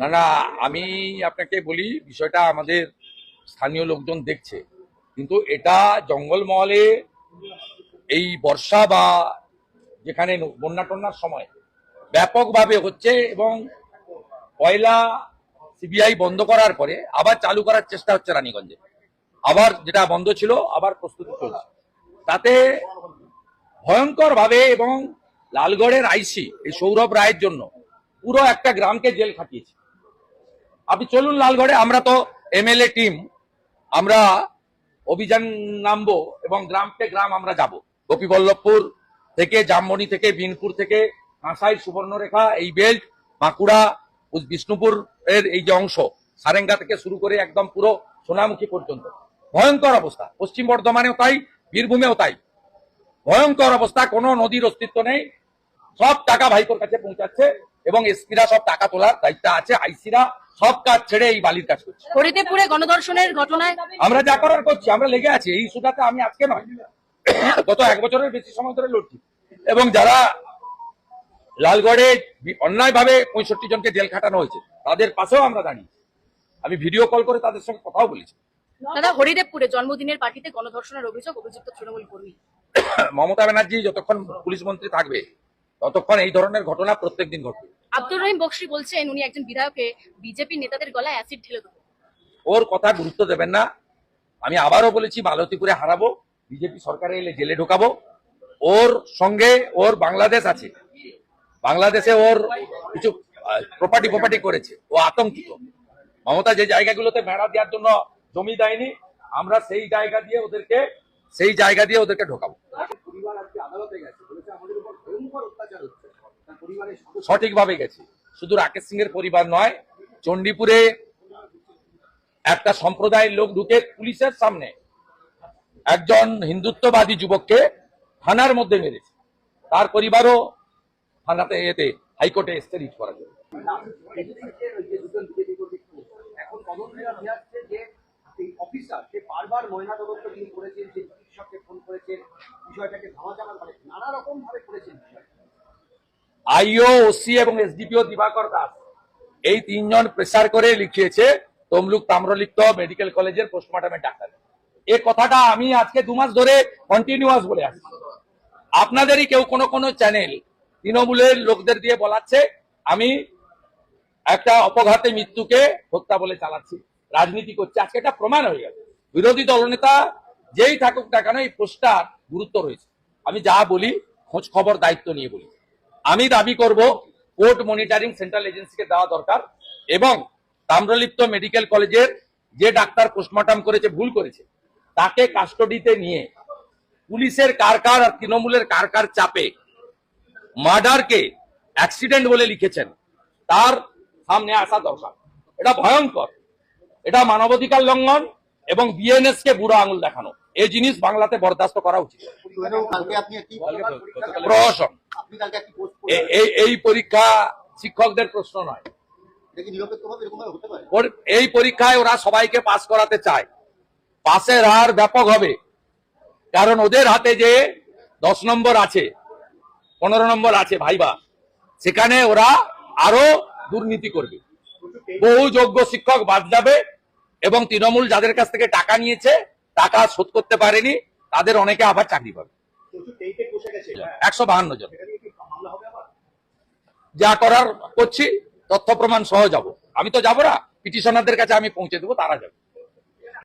না না আমি আপনাকে বলি বিষয়টা আমাদের স্থানীয় লোকজন দেখছে। কিন্তু এটা জঙ্গলমহলে এই বর্ষা বা যেখানে বন্যা টন্যার সময় ব্যাপকভাবে হচ্ছে এবং কয়লা সিবিআই বন্ধ করার পরে আবার চালু করার চেষ্টা হচ্ছে রানীগঞ্জে। আবার যেটা বন্ধ ছিল, আবার প্রস্তুতি চলছে। তাতে ভয়ঙ্কর ভাবে এবং লালগড়ের আইসি, এই সৌরভ রায়ের জন্য, পুরো একটা গ্রামকে জেল খাটিয়েছে। আপনি চলুন লালগড়ে, আমরা তো এমএলএ টিম, আমরা অভিযান নামবো এবং গ্রামকে গ্রাম আমরা যাব। গোপীবল্লভপুর থেকে জামমণি থেকে, বিনপুর থেকে কাঁসাই সুবর্ণরেখা, এই বেল্ট, বাঁকুড়া বিষ্ণুপুর এর এই যে অংশ সারেঙ্গা থেকে শুরু করে একদম পুরো সোনামুখী পর্যন্ত। ভয়ঙ্কর অবস্থা পশ্চিম বর্ধমানেও তাই বীরভূমেও তাই। ভয়ঙ্কর অবস্থা কোনো নদীর অস্তিত্ব নেই। সব টাকা ভাইপোর কাছে পৌঁছাচ্ছে এবং এসপিরা সব টাকা তোলার দায়িত্ব আছে আইসিরা সব কাজ ছেড়ে এই বালির কাজ করছে। গণধর্ষণের ঘটনায় আমরা যা করার করছি আমরা লেগে আছি এই ইস্যুটাতে আমি আজকে নয়। গত এক বছরের বেশি সময় ধরে লড়ছি। এবং যারা লালগড়ে বি- অন্যায়ভাবে পঁয়ষট্টি জনকে জেল খাটানো হয়েছে তাদের পাশেও আমরা দাঁড়িয়ে আমি ভিডিও কল করে তাদের সঙ্গে কথাও বলেছি। দাদা হরিদেবপুরে জন্মদিনের পার্টিতে গণধর্ষণের অভিযোগ অভিযুক্ত তৃণমূল কর্মী। মমতা ব্যানার্জি যতক্ষণ পুলিশ মন্ত্রী থাকবে ততক্ষণ এই ধরনের ঘটনা প্রত্যেকদিন ঘটবে। আব্দুর রহিম বক্সি বলছেন উনি একজন বিধায়ককে বিজেপি নেতাদের গলায় অ্যাসিড ঢেলে দেবো ওর কথা গুরুত্ব দেবেন না। আমি আবারও বলেছি মালতীপুরে হারাবো বিজেপি সরকারে এলে জেলে ঢোকাবো। ওর সঙ্গে ওর বাংলাদেশ আছে। বাংলাদেশে ওর কিছু প্রপার্টি প্রপার্টি করেছে। ও আতঙ্কিত। মমতা যে জায়গাগুলোতে ভেড়া দেওয়ার জন্য জমি দেয়নি আমরা সেই জায়গা দিয়ে ওদেরকে সেই জায়গা দিয়ে ওদেরকে ঢোকাবো। সঠিকভাবে গেছে। শুধু রাকেশ সিং এর পরিবার নয় চণ্ডীপুরে একটা সম্প্রদায়ের লোক ঢুকে পুলিশের সামনে একজন হিন্দুত্ববাদী যুবককে থানার মধ্যে মেরেছে। তার পরিবারও থানাতে এতে হাইকোর্টে এসছে রিট করার জন্য। এখন তদন্তেরা নিয়ে যে এই অফিসার সে বারবার ময়না তিনি করেছেন যে চিকিৎসককে ফোন করেছেন বিষয়টাকে ধামাচাপা করে নানা রকম ভাবে করেছেন আইও, ওসি এবং এসডিপিও দিবাকর দাস, এই তিনজন প্রেসার করে লিখিয়েছে তমলুক তাম্রলিপ্ত মেডিকেল কলেজের পোস্টমর্টমের ডাক্তার। এ কথাটা আমি আজকে দু মাস ধরে কন্টিনিউয়াস বলে আসছি। আপনাদেরই কেউ কোনো কোনো চ্যানেল তৃণমূলের লোকদের দিয়ে বলাচ্ছে, আমি একটা অপঘাতে মৃত্যুকে হত্যা বলে চালাচ্ছি, রাজনীতি করছে। আজকে এটা প্রমাণ হয়ে গেল। বিরোধী দলনেতা যেই থাকুক না কেন এই পোস্টার গুরুত্ব রয়েছে। আমি যা বলি, খোঁজ খবর দায়িত্ব নিয়ে বলি। আমি দাবি করব, কোর্ট মনিটরিং সেন্ট্রাল এজেন্সিকে দেওয়া দরকার এবং তাম্রলিপ্ত মেডিকেল কলেজের যে ডাক্তার পোস্টমর্টম করেছে, ভুল করেছে, তাকে কাস্টডিতে নিয়ে পুলিশের কার কার আর তৃণমূলের কার কার চাপে মার্ডারকে অ্যাক্সিডেন্ট বলে লিখেছেন। তার সামনে আসা দরকার। এটা ভয়ঙ্কর। এটা মানবাধিকার লঙ্ঘন এবং বিএনএস কে বুড়ো আঙুল দেখানো। এই জিনিস বাংলাতে বরদাস্ত করা উচিত। এ- এই পরীক্ষা শিক্ষকদের প্রশ্ন নয়। এই পরীক্ষায় ওরা সবাইকে পাস করাতে চায়। পাসের হার ব্যাপক হবে। কারণ ওদের হাতে যে দশ নম্বর আছে, পনেরো নম্বর আছে ভাইবা, সেখানে ওরা আরও দুর্নীতি করবে। বহু যোগ্য শিক্ষক বাদ যাবে এবং তৃণমূল যাদের কাছ থেকে টাকা নিয়েছে, টাকা শোধ করতে পারেনি, তাদের অনেকে আবার চাকরি পাবে। একশো বাহান্ন জন। যা করার করছি, তথ্য প্রমাণ সহ যাব। আমি তো যাব না, পিটিশনারদের কাছে আমি পৌঁছে দেবো, তারা যাবে।